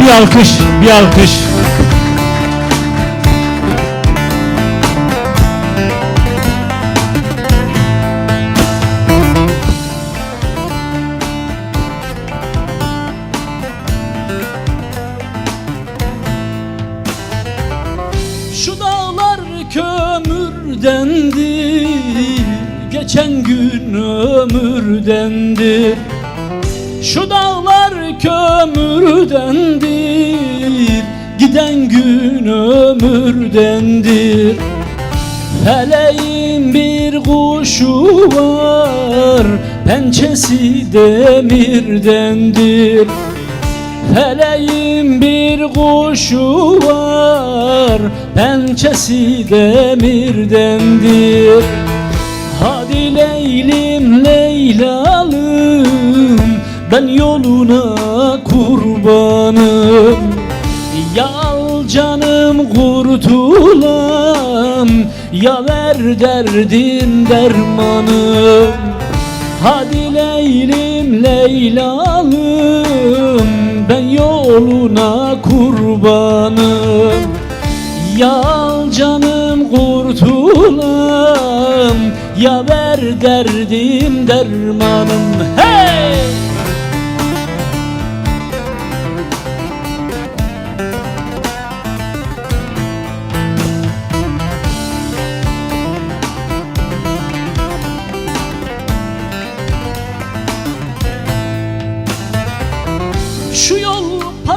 bir alkış, bir alkış. Şu dağlar kömürdendir Geçen gün ömürdendir Şu dağlar kömürdendir Giden gün ömürdendir Feleğin bir kuşu var Pençesi demirdendir Feleğin bir kuşu var Pençesi demirdendir Hadi Leylim Leylalım Ben yoluna kurbanım Yal canım kurtulam Ya ver derdin dermanım Hadi Leylim Leylalım Ben yoluna kurbanım Yal canım kurtulam Ya ver derdim dermanım. Hey!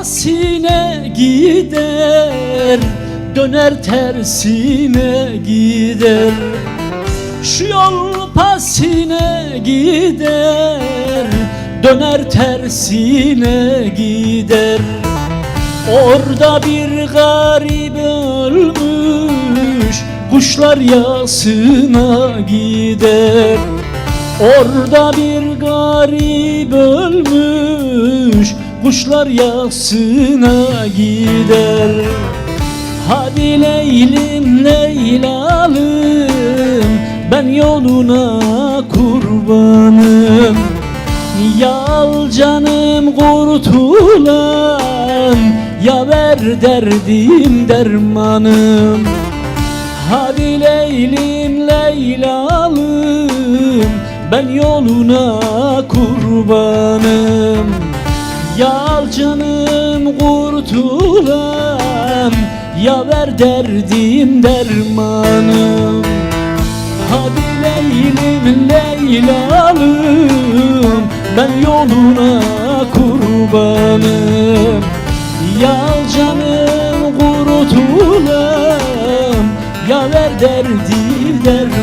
Pasine gider Döner tersine gider. Şu yol pasine gider Döner tersine gider. Orada bir garip ölmüş Kuşlar yasına gider. Orada bir garip ölmüş Kuşlar yasına gider. Hadi Leylim Leylalım Ben yoluna kurbanım. Yal canım kurtulan Ya ver derdim dermanım. Hadi Leylim Leylalım Ben yoluna kurbanım Yal canım kurtulam. Ya ver derdim dermanım. Hadi Leylim Leylalım. Ben yoluna kurbanım. Yal canım kurtulam. Ya ver derdim dermanım